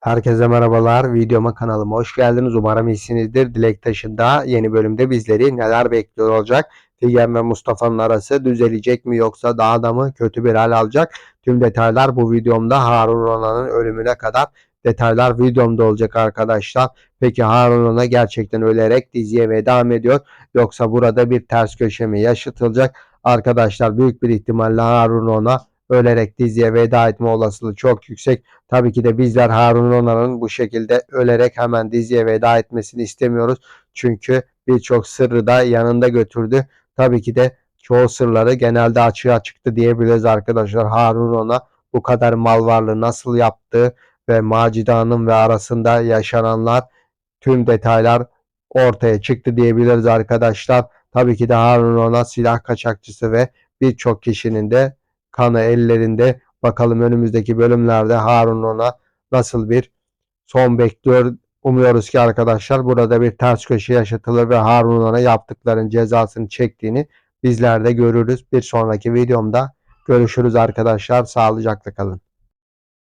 Herkese merhabalar. Videoma kanalıma hoş geldiniz. Umarım iyisinizdir. Dilek Taşı'nda yeni bölümde bizleri neler bekliyor olacak? Figen ve Mustafa'nın arası düzelecek mi yoksa daha da mı kötü bir hal alacak? Tüm detaylar bu videomda Harun Rona'nın ölümüne kadar detaylar videomda olacak arkadaşlar. Peki Harun Rona gerçekten ölerek diziye veda mı ediyor? Yoksa burada bir ters köşe mi yaşatılacak? Arkadaşlar büyük bir ihtimalle Harun Rona ölerek diziye veda etme olasılığı çok yüksek. Tabii ki de bizler Harun Rona'nın bu şekilde ölerek hemen diziye veda etmesini istemiyoruz. Çünkü birçok sırrı da yanında götürdü. Tabii ki de çoğu sırları genelde açığa çıktı diyebiliriz arkadaşlar. Harun Rona bu kadar mal varlığı nasıl yaptığı ve Macide Hanım ve arasında yaşananlar tüm detaylar ortaya çıktı diyebiliriz arkadaşlar. Tabii ki de Harun Rona silah kaçakçısı ve birçok kişinin de kanı ellerinde. Bakalım önümüzdeki bölümlerde Harun Rona nasıl bir son bekliyor. Umuyoruz ki arkadaşlar burada bir ters köşe yaşatılır ve Harun Rona yaptıkların cezasını çektiğini bizler de görürüz. Bir sonraki videomda görüşürüz arkadaşlar. Sağlıcakla kalın.